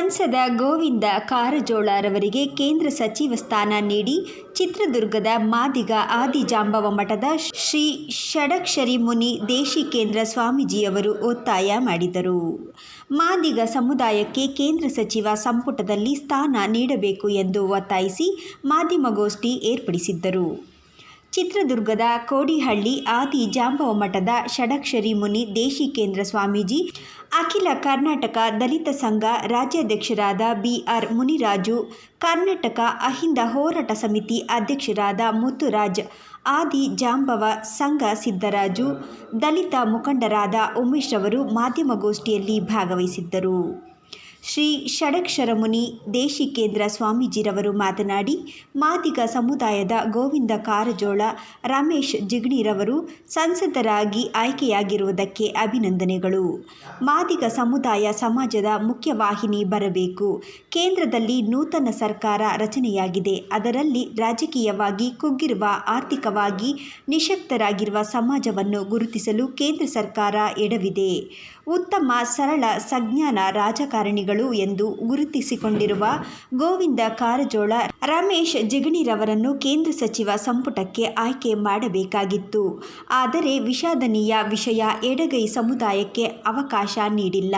ಸಂಸದ ಗೋವಿಂದ ಕಾರಜೋಳರವರಿಗೆ ಕೇಂದ್ರ ಸಚಿವ ಸ್ಥಾನ ನೀಡಿ ಚಿತ್ರದುರ್ಗದ ಮಾದಿಗ ಆದಿಜಾಂಬವ ಮಠದ ಶ್ರೀ ಷಡಕ್ಷರಿ ಮುನಿ ದೇಶಿಕೇಂದ್ರ ಸ್ವಾಮೀಜಿಯವರು ಒತ್ತಾಯ ಮಾಡಿದರು. ಮಾದಿಗ ಸಮುದಾಯಕ್ಕೆ ಕೇಂದ್ರ ಸಚಿವ ಸಂಪುಟದಲ್ಲಿ ಸ್ಥಾನ ನೀಡಬೇಕು ಎಂದು ಒತ್ತಾಯಿಸಿ ಮಾಧ್ಯಮಗೋಷ್ಠಿ ಏರ್ಪಡಿಸಿದ್ದರು. ಚಿತ್ರದುರ್ಗದ ಕೋಡಿಹಳ್ಳಿ ಆದಿ ಜಾಂಬವ ಮಠದ ಷಡಕ್ಷರಿ ಮುನಿ ದೇಶಿಕೇಂದ್ರ ಸ್ವಾಮೀಜಿ, ಅಖಿಲ ಕರ್ನಾಟಕ ದಲಿತ ಸಂಘ ರಾಜ್ಯಾಧ್ಯಕ್ಷರಾದ ಬಿ ಆರ್ ಮುನಿರಾಜು, ಕರ್ನಾಟಕ ಅಹಿಂದ ಹೋರಾಟ ಸಮಿತಿ ಅಧ್ಯಕ್ಷರಾದ ಮುತ್ತುರಾಜ್, ಆದಿ ಜಾಂಬವ ಸಂಘ ಸಿದ್ದರಾಜು, ದಲಿತ ಮುಖಂಡರಾದ ಉಮೇಶ್ ಅವರು ಮಾಧ್ಯಮಗೋಷ್ಠಿಯಲ್ಲಿ ಭಾಗವಹಿಸಿದ್ದರು. ಶ್ರೀ ಷಡಕ್ಷರ ಮುನಿ ದೇಶಿಕೇಂದ್ರ ಸ್ವಾಮೀಜಿರವರು ಮಾತನಾಡಿ, ಮಾದಿಗ ಸಮುದಾಯದ ಗೋವಿಂದ ಕಾರಜೋಳ, ರಮೇಶ್ ಜಿಗಣಿರವರು ಸಂಸದರಾಗಿ ಆಯ್ಕೆಯಾಗಿರುವುದಕ್ಕೆ ಅಭಿನಂದನೆಗಳು. ಮಾದಿಗ ಸಮುದಾಯ ಸಮಾಜದ ಮುಖ್ಯವಾಹಿನಿ ಬರಬೇಕು. ಕೇಂದ್ರದಲ್ಲಿ ನೂತನ ಸರ್ಕಾರ ರಚನೆಯಾಗಿದೆ. ಅದರಲ್ಲಿ ರಾಜಕೀಯವಾಗಿ ಕುಗ್ಗಿರುವ, ಆರ್ಥಿಕವಾಗಿ ನಿಶಕ್ತರಾಗಿರುವ ಸಮಾಜವನ್ನು ಗುರುತಿಸಲು ಕೇಂದ್ರ ಸರ್ಕಾರ ಎಡವಿದೆ. ಉತ್ತಮ, ಸರಳ, ಸಜ್ಞಾನ ರಾಜಕಾರಣಿಗಳು ಎಂದು ಗುರುತಿಸಿಕೊಂಡಿರುವ ಗೋವಿಂದ ಕಾರಜೋಳ, ರಮೇಶ್ ಜಿಗಣಿರವರನ್ನು ಕೇಂದ್ರ ಸಚಿವ ಸಂಪುಟಕ್ಕೆ ಆಯ್ಕೆ ಮಾಡಬೇಕಾಗಿತ್ತು. ಆದರೆ ವಿಷಾದನೀಯ ವಿಷಯ ಎಡಗೈ ಸಮುದಾಯಕ್ಕೆ ಅವಕಾಶ ನೀಡಿಲ್ಲ.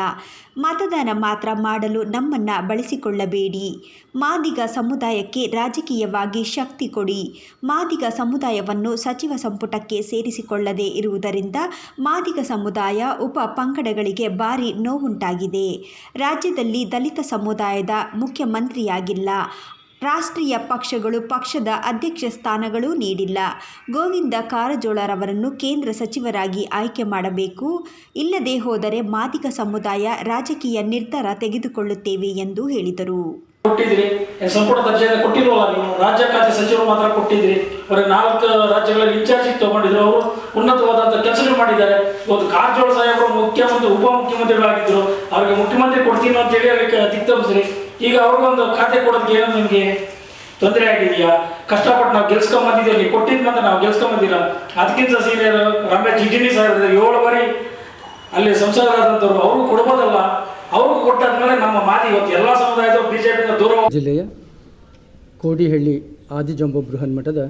ಮತದಾನ ಮಾತ್ರ ಮಾಡಲು ನಮ್ಮನ್ನ ಬಳಸಿಕೊಳ್ಳಬೇಡಿ. ಮಾದಿಗ ಸಮುದಾಯಕ್ಕೆ ರಾಜಕೀಯವಾಗಿ ಶಕ್ತಿ ಕೊಡಿ. ಮಾದಿಗ ಸಮುದಾಯವನ್ನು ಸಚಿವ ಸಂಪುಟಕ್ಕೆ ಸೇರಿಸಿಕೊಳ್ಳದೇ ಇರುವುದರಿಂದ ಮಾದಿಗ ಸಮುದಾಯ ಉಪ ಪಂಗಡಗಳಿಗೆ ಭಾರಿ ನೋವುಂಟಾಗಿದೆ. ರಾಜ್ಯದಲ್ಲಿ ದಲಿತ ಸಮುದಾಯದ ಮುಖ್ಯಮಂತ್ರಿಯಾಗಿಲ್ಲ. ರಾಷ್ಟ್ರೀಯ ಪಕ್ಷಗಳು ಪಕ್ಷದ ಅಧ್ಯಕ್ಷ ಸ್ಥಾನಗಳು ನೀಡಿಲ್ಲ. ಗೋವಿಂದ ಕಾರಜೋಳರವರನ್ನು ಕೇಂದ್ರ ಸಚಿವರಾಗಿ ಆಯ್ಕೆ ಮಾಡಬೇಕು. ಇಲ್ಲದೇ ಹೋದರೆ ಮಾದಿಗ ಸಮುದಾಯ ರಾಜಕೀಯ ನಿರ್ಧಾರ ತೆಗೆದುಕೊಳ್ಳುತ್ತೇವೆ ಎಂದು ಹೇಳಿದರು. ಕೊಟ್ಟಿದ್ರಿ ಸಂಪುಟ ದರ್ಜೆಯಿಂದ ಕೊಟ್ಟಿಲ್ವಲ್ಲ ನೀವು? ರಾಜ್ಯ ಖಾತೆ ಸಚಿವರು ಮಾತ್ರ ಕೊಟ್ಟಿದ್ರಿ ಬರೀ ನಾಲ್ಕು ರಾಜ್ಯಗಳಲ್ಲಿ ಇನ್ಚಾರ್ಜ್ ತಗೊಂಡಿದ್ರು. ಅವರು ಉನ್ನತವಾದಂಥ ಕೆಲಸಗಳು ಮಾಡಿದ್ದಾರೆ. ಇವತ್ತು ಕಾರಜೋಳ ಸಾಹೇಬರು ಮುಖ್ಯಮಂತ್ರಿ ಉಪಮುಖ್ಯಮಂತ್ರಿಗಳಾಗಿದ್ದರು ಅವ್ರಿಗೆ ಮುಖ್ಯಮಂತ್ರಿ ಕೊಡ್ತೀನಿ ಅಂತ ಹೇಳಿ ಅದಕ್ಕೆ ದಿಕ್ತಂಬಿಸ್ರಿ ಈಗ ಅವ್ರಿಗೊಂದು ಖಾತೆ ಕೊಡೋದಕ್ಕೆ ಏನೋ ನಿಮಗೆ ತೊಂದರೆ ಆಗಿದೆಯಾ? ಕಷ್ಟಪಟ್ಟು ನಾವು ಗೆಲ್ಸ್ಕೊಂಬಂದಿದ್ದೀವಿ ನೀವು ಕೊಟ್ಟಿದ್ದ ನಾವು ಗೆಲ್ಸ್ಕೊಂಬಂದಿರ ಅದಕ್ಕಿಂತ ಸೀನಿಯರ್ ರಮೇಶ್ ಜಿಟಿನಿ ಸಾಹೇಬ್ ಏಳು ಬಾರಿ ಅಲ್ಲಿ ಸಂಸದರಾದಂಥವ್ರು ಅವ್ರಿಗೂ ಕೊಡ್ಬೋದಲ್ಲ? ಅವ್ರಿಗೂ ಕೊಟ್ಟಾದ್ಮೇಲೆ ನಮ್ಮ ಮಾತಿ ಇವತ್ತು ಎಲ್ಲ ಸಮುದಾಯದ ಬಿಜೆಪಿ ದೂರ ಜಿಲ್ಲೆಯ ಕೋಡಿಹಳ್ಳಿ ಆದಿಜಂಬ ಬೃಹನ್ಮಠದ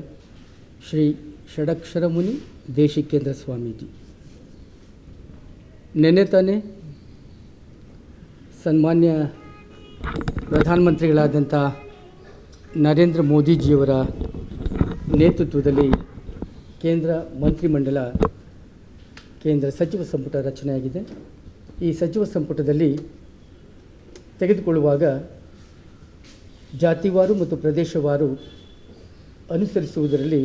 ಶ್ರೀ ಷಡಕ್ಷರ ಮುನಿ ದೇಶಿಕೇಂದ್ರ ಸ್ವಾಮೀಜಿ. ನೆನೆ ತಾನೆ ಸನ್ಮಾನ್ಯ ಪ್ರಧಾನಮಂತ್ರಿಗಳಾದಂಥ ನರೇಂದ್ರ ಮೋದಿಜಿಯವರ ನೇತೃತ್ವದಲ್ಲಿ ಕೇಂದ್ರ ಮಂತ್ರಿಮಂಡಲ, ಕೇಂದ್ರ ಸಚಿವ ಸಂಪುಟ ರಚನೆಯಾಗಿದೆ. ಈ ಸಚಿವ ಸಂಪುಟದಲ್ಲಿ ತೆಗೆದುಕೊಳ್ಳುವಾಗ ಜಾತಿವಾರು ಮತ್ತು ಪ್ರದೇಶವಾರು ಅನುಸರಿಸುವುದರಲ್ಲಿ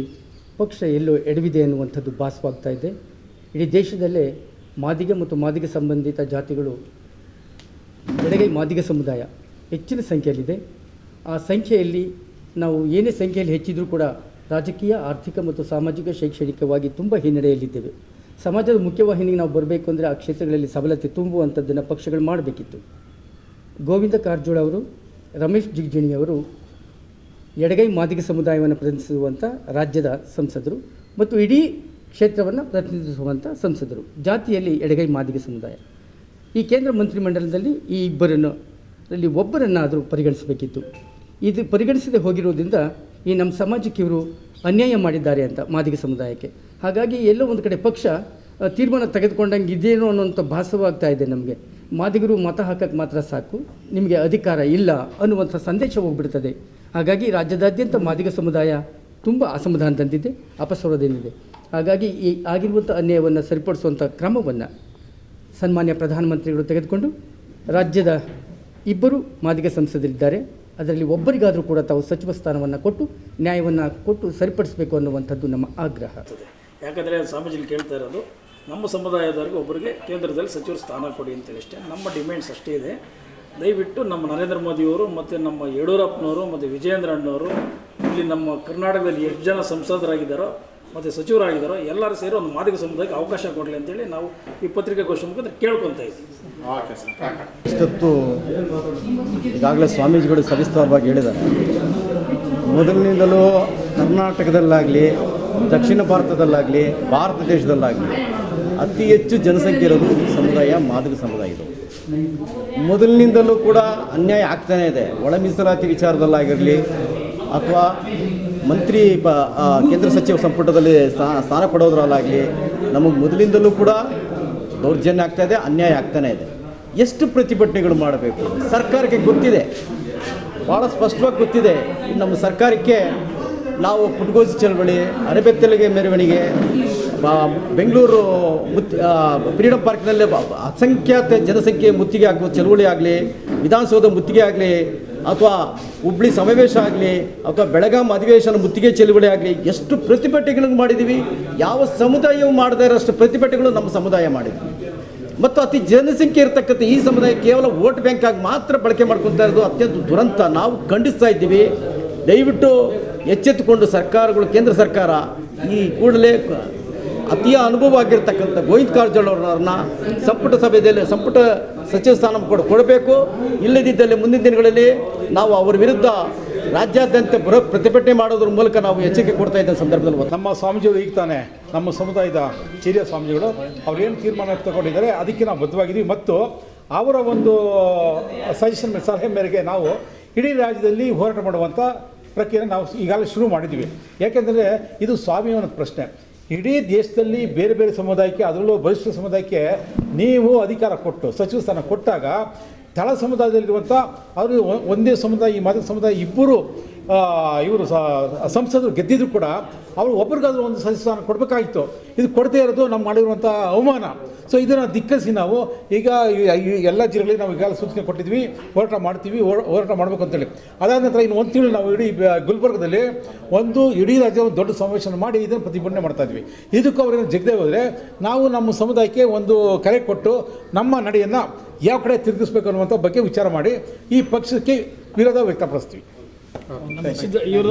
ಪಕ್ಷ ಎಲ್ಲೋ ಎಡವಿದೆ ಅನ್ನುವಂಥದ್ದು ಭಾಸವಾಗ್ತಾ ಇದೆ. ಇಡೀ ದೇಶದಲ್ಲೇ ಮಾದಿಗ ಮತ್ತು ಮಾದಿಗ ಸಂಬಂಧಿತ ಜಾತಿಗಳು ಎಡಗೈ ಮಾದಿಗ ಸಮುದಾಯ. ಹೆಚ್ಚಿನ ಸಂಖ್ಯೆಯಲ್ಲಿದೆ. ಆ ಸಂಖ್ಯೆಯಲ್ಲಿ ನಾವು ಏನೇ ಸಂಖ್ಯೆಯಲ್ಲಿ ಹೆಚ್ಚಿದ್ರೂ ಕೂಡ ರಾಜಕೀಯ, ಆರ್ಥಿಕ ಮತ್ತು ಸಾಮಾಜಿಕ ಶೈಕ್ಷಣಿಕವಾಗಿ ತುಂಬ ಹಿನ್ನಡೆಯಲ್ಲಿದ್ದೇವೆ. ಸಮಾಜದ ಮುಖ್ಯವಾಹಿನಿಗೆ ನಾವು ಬರಬೇಕು ಅಂದರೆ ಆ ಕ್ಷೇತ್ರಗಳಲ್ಲಿ ಸಬಲತೆ ತುಂಬುವಂಥದ್ದನ್ನು ಪಕ್ಷಗಳು ಮಾಡಬೇಕಿತ್ತು. ಗೋವಿಂದ ಕಾರಜೋಳ ಅವರು, ರಮೇಶ್ ಜಿಗಜಿಣಿಯವರು ಎಡಗೈ ಮಾದಿಗ ಸಮುದಾಯವನ್ನು ಪ್ರತಿನಿಧಿಸುವಂಥ ರಾಜ್ಯದ ಸಂಸದರು ಮತ್ತು ಇಡೀ ಕ್ಷೇತ್ರವನ್ನು ಪ್ರತಿನಿಧಿಸುವಂಥ ಸಂಸದರು. ಜಾತಿಯಲ್ಲಿ ಎಡಗೈ ಮಾದಿಗ ಸಮುದಾಯ. ಈ ಕೇಂದ್ರ ಮಂತ್ರಿಮಂಡಲದಲ್ಲಿ ಈ ಇಬ್ಬರನ್ನು ಅಲ್ಲಿ ಒಬ್ಬರನ್ನಾದರೂ ಪರಿಗಣಿಸಬೇಕಿತ್ತು. ಇದು ಪರಿಗಣಿಸದೆ ಹೋಗಿರೋದ್ರಿಂದ ಈ ನಮ್ಮ ಸಮಾಜಕ್ಕೆ ಇವರು ಅನ್ಯಾಯ ಮಾಡಿದ್ದಾರೆ ಅಂತ ಮಾದಿಗ ಸಮುದಾಯಕ್ಕೆ. ಹಾಗಾಗಿ ಎಲ್ಲೋ ಒಂದು ಕಡೆ ಪಕ್ಷ ತೀರ್ಮಾನ ತೆಗೆದುಕೊಂಡಂಗೆ ಇದೇನೋ ಅನ್ನೋಂಥ ಭಾಸವಾಗ್ತಾ ಇದೆ ನಮಗೆ. ಮಾದಿಗರು ಮತ ಹಾಕಕ್ಕೆ ಮಾತ್ರ ಸಾಕು, ನಿಮಗೆ ಅಧಿಕಾರ ಇಲ್ಲ ಅನ್ನುವಂಥ ಸಂದೇಶ ಹೋಗ್ಬಿಡ್ತದೆ. ಹಾಗಾಗಿ ರಾಜ್ಯದಾದ್ಯಂತ ಮಾದಿಗ ಸಮುದಾಯ ತುಂಬ ಅಸಮಾಧಾನದಂತಿದೆ ಅಪಸ್ವರದಿಂದಿದೆ ಹಾಗಾಗಿ ಈ ಆಗಿರುವಂಥ ಅನ್ಯಾಯವನ್ನು ಸರಿಪಡಿಸುವಂಥ ಕ್ರಮವನ್ನು ಸನ್ಮಾನ್ಯ ಪ್ರಧಾನಮಂತ್ರಿಗಳು ತೆಗೆದುಕೊಂಡು ರಾಜ್ಯದ ಇಬ್ಬರು ಮಾದಿಗ ಸಂಸದರಿದ್ದಾರೆ. ಅದರಲ್ಲಿ ಒಬ್ಬರಿಗಾದರೂ ಕೂಡ ತಾವು ಸಚಿವ ಸ್ಥಾನವನ್ನು ಕೊಟ್ಟು ನ್ಯಾಯವನ್ನು ಕೊಟ್ಟು ಸರಿಪಡಿಸಬೇಕು ಅನ್ನುವಂಥದ್ದು ನಮ್ಮ ಆಗ್ರಹ. ಯಾಕಂದರೆ ಸ್ವಾಮೀಜಿ ಕೇಳ್ತಾ ಇರೋದು, ನಮ್ಮ ಸಮುದಾಯದವರಿಗೆ ಒಬ್ಬರಿಗೆ ಕೇಂದ್ರದಲ್ಲಿ ಸಚಿವ ಸ್ಥಾನ ಕೊಡಿ ಅಂತೇಳಿ ಅಷ್ಟೇ. ನಮ್ಮ ಡಿಮ್ಯಾಂಡ್ಸ್ ಅಷ್ಟೇ ಇದೆ. ದಯವಿಟ್ಟು ನಮ್ಮ ನರೇಂದ್ರ ಮೋದಿಯವರು ಮತ್ತು ನಮ್ಮ ಯಡಿಯೂರಪ್ಪನವರು ಮತ್ತು ವಿಜಯೇಂದ್ರ ಅಣ್ಣವರು ಇಲ್ಲಿ ನಮ್ಮ ಕರ್ನಾಟಕದಲ್ಲಿ ಎಷ್ಟು ಜನ ಸಂಸದರಾಗಿದ್ದಾರೋ ಮತ್ತು ಸಚಿವರಾಗಿದ್ದಾರೋ ಎಲ್ಲರೂ ಸೇರಿ ಒಂದು ಮಾದಿಗ ಸಮುದಾಯಕ್ಕೆ ಅವಕಾಶ ಕೊಡಲಿ ಅಂತೇಳಿ ನಾವು ಈ ಪತ್ರಿಕಾಗೋಷ್ಠಿ ಮುಖಾಂತರ ಕೇಳ್ಕೊತಾ ಇದ್ದೀವಿ. ಇಷ್ಟೊತ್ತು ಈಗಾಗಲೇ ಸ್ವಾಮೀಜಿಗಳು ಸವಿಸ್ತಾರವಾಗಿ ಹೇಳಿದ್ದಾರೆ. ಮೊದಲಿನಿಂದಲೂ ಕರ್ನಾಟಕದಲ್ಲಾಗಲಿ ದಕ್ಷಿಣ ಭಾರತದಲ್ಲಾಗಲಿ ಭಾರತ ದೇಶದಲ್ಲಾಗಲಿ ಅತಿ ಹೆಚ್ಚು ಜನಸಂಖ್ಯೆ ಇರೋದು ಈ ಸಮುದಾಯ ಮಾದಕ ಮಾದಿಗ ಸಮುದಾಯ ಇದು. ಮೊದಲಿನಿಂದಲೂ ಕೂಡ ಅನ್ಯಾಯ ಆಗ್ತಾನೇ ಇದೆ. ಒಳ ಮೀಸಲಾತಿ ವಿಚಾರದಲ್ಲಾಗಿರಲಿ ಅಥವಾ ಮಂತ್ರಿ ಪ ಕೇಂದ್ರ ಸಚಿವ ಸಂಪುಟದಲ್ಲಿ ಸ್ಥಾ- ಸ್ಥಾನ ಪಡೋದ್ರಲ್ಲಾಗಲಿ ನಮಗೆ ಮೊದಲಿಂದಲೂ ಕೂಡ ದೌರ್ಜನ್ಯ ಆಗ್ತಾ ಇದೆ, ಅನ್ಯಾಯ ಆಗ್ತಾನೇ ಇದೆ. ಎಷ್ಟು ಪ್ರತಿಭಟನೆಗಳು ಮಾಡಬೇಕು? ಸರ್ಕಾರಕ್ಕೆ ಗೊತ್ತಿದೆ. ಭಾಳ ಸ್ಪಷ್ಟವಾಗಿ ಗೊತ್ತಿದೆ. ನಮ್ಮ ಸರ್ಕಾರಕ್ಕೆ ನಾವು ಪುಟ್ಗೋಜಿ ಚಳವಳಿ ಅರೆಬೆತ್ತಲಿಗೆ ಮೆರವಣಿಗೆ ಬೆಂಗಳೂರು ಮುತ್ ಫ್ರೀಡಮ್ ಪಾರ್ಕ್ನಲ್ಲೇ ಅಸಂಖ್ಯಾತ ಜನಸಂಖ್ಯೆ ಮುತ್ತಿಗೆ ಆಗುವ ಚಳವಳಿ ಆಗಲಿ ವಿಧಾನಸೌಧ ಮುತ್ತಿಗೆ ಆಗಲಿ ಅಥವಾ ಹುಬ್ಳಿ ಸಮಾವೇಶ ಆಗಲಿ, ಅಥವಾ ಬೆಳಗಾಂ ಅಧಿವೇಶನ ಮುತ್ತಿಗೆ ಚೆಲುವಳಿ ಆಗಲಿ, ಎಷ್ಟು ಪ್ರತಿಭಟನೆಗಳನ್ನು ಮಾಡಿದ್ದೀವಿ ಯಾವ ಸಮುದಾಯವು ಮಾಡದೇ ಇರೋಷ್ಟು ಪ್ರತಿಭಟನೆಗಳು ನಮ್ಮ ಸಮುದಾಯ ಮಾಡಿದ್ವಿ. ಮತ್ತು ಅತಿ ಜನಸಂಖ್ಯೆ ಇರತಕ್ಕಂಥ ಈ ಸಮುದಾಯ ಕೇವಲ ವೋಟ್ ಬ್ಯಾಂಕ್ ಆಗಿ ಮಾತ್ರ ಬಳಕೆ ಮಾಡ್ಕೊತಾ ಇರೋದು ಅತ್ಯಂತ ದುರಂತ. ನಾವು ಖಂಡಿಸ್ತಾ ಇದ್ದೀವಿ. ದಯವಿಟ್ಟು ಎಚ್ಚೆತ್ತುಕೊಂಡು ಸರ್ಕಾರಗಳು, ಕೇಂದ್ರ ಸರ್ಕಾರ ಈ ಕೂಡಲೇ ಅತಿಯ ಅನುಭವ ಆಗಿರ್ತಕ್ಕಂಥ ಗೋವಿಂದ ಕಾರಜೋಳ ಅವರನ್ನ ಸಂಪುಟ ಸಭೆಯಲ್ಲಿ ಸಂಪುಟ ಸಚಿವ ಸ್ಥಾನ ಕೊಡ, ಕೊಡಬೇಕು. ಇಲ್ಲದಿದ್ದಲ್ಲಿ ಮುಂದಿನ ದಿನಗಳಲ್ಲಿ ನಾವು ಅವರ ವಿರುದ್ಧ ರಾಜ್ಯಾದ್ಯಂತ ಬೃಹತ್ ಪ್ರತಿಭಟನೆ ಮಾಡೋದ್ರ ಮೂಲಕ ನಾವು ಎಚ್ಚರಿಕೆ ಕೊಡ್ತಾ ಇದ್ದ ಸಂದರ್ಭದಲ್ಲಿ ನಮ್ಮ ಸ್ವಾಮೀಜಿಗಳು ಈಗ ತಾನೆ, ನಮ್ಮ ಸಮುದಾಯದ ಹಿರಿಯ ಸ್ವಾಮೀಜಿಗಳು, ಅವ್ರೇನು ತೀರ್ಮಾನ ತಗೊಂಡಿದ್ದಾರೆ, ಅದಕ್ಕೆ ನಾವು ಬದ್ಧವಾಗಿದ್ದೀವಿ. ಮತ್ತು ಅವರ ಒಂದು ಸಜೆಷನ್ ಸಲಹೆ ಮೇರೆಗೆ ನಾವು ಇಡೀ ರಾಜ್ಯದಲ್ಲಿ ಹೋರಾಟ ಮಾಡುವಂಥ ಪ್ರಕ್ರಿಯೆ ನಾವು ಈಗಾಗಲೇ ಶುರು ಮಾಡಿದ್ದೀವಿ. ಯಾಕೆಂದರೆ ಇದು ಸ್ವಾಭಿಮಾನದ ಪ್ರಶ್ನೆ. ಇಡೀ ದೇಶದಲ್ಲಿ ಬೇರೆ ಬೇರೆ ಸಮುದಾಯಕ್ಕೆ, ಅದರಲ್ಲೂ ಬಲಿಷ್ಠ ಸಮುದಾಯಕ್ಕೆ ನೀವು ಅಧಿಕಾರ ಕೊಟ್ಟು, ಸಚಿವ ಸ್ಥಾನ ಕೊಟ್ಟಾಗ, ತಳ ಸಮುದಾಯದಲ್ಲಿರುವಂಥ ಅವರು ಒಂದೇ ಸಮುದಾಯ, ಈ ಮತ ಸಮುದಾಯ ಇಬ್ಬರು ಇವರು ಸಂಸದರು ಗೆದ್ದಿದ್ರು ಕೂಡ ಅವರು ಒಬ್ರಿಗಾದ್ರೂ ಒಂದು ಸದಸ್ಯ ಸ್ಥಾನ ಕೊಡಬೇಕಾಗಿತ್ತು. ಇದು ಕೊಡದೇ ಇರೋದು ನಮ್ಮ ಮಾಡಿರುವಂಥ ಅವಮಾನ. ಸೊ ಇದನ್ನು ಧಿಕ್ಕರಿಸಿ ನಾವು ಈಗ ಎಲ್ಲ ಜಿಲ್ಲೆಗಳಿಗೆ ನಾವು ಈಗಾಗಲೇ ಸೂಚನೆ ಕೊಟ್ಟಿದ್ವಿ, ಹೋರಾಟ ಮಾಡ್ತೀವಿ, ಹೋರ- ಹೋರಾಟ ಮಾಡಬೇಕು ಅಂತೇಳಿ. ಅದಾದ ನಂತರ ಇನ್ನು ಒಂದು ತಿಂಗಳು ನಾವು ಇಡೀ ಗುಲ್ಬರ್ಗದಲ್ಲಿ ಒಂದು ಇಡೀ ರಾಜ್ಯ ಒಂದು ದೊಡ್ಡ ಸಮಾವೇಶ ಮಾಡಿ ಇದನ್ನು ಪ್ರತಿಭಟನೆ ಮಾಡ್ತಾ ಇದ್ವಿ. ಇದಕ್ಕೂ ಅವರೇನು ಜಗದೇ ಹೋದರೆ ನಾವು ನಮ್ಮ ಸಮುದಾಯಕ್ಕೆ ಒಂದು ಕರೆ ಕೊಟ್ಟು ನಮ್ಮ ನಡೆಯನ್ನು ಯಾವ ಕಡೆ ತಿರುಗಿಸ್ಬೇಕು ಅನ್ನುವಂಥ ಬಗ್ಗೆ ವಿಚಾರ ಮಾಡಿ ಈ ಪಕ್ಷಕ್ಕೆ ವಿರೋಧ ವ್ಯಕ್ತಪಡಿಸ್ತೀವಿ. ಸಿದ್ಧ ಇವ್ರ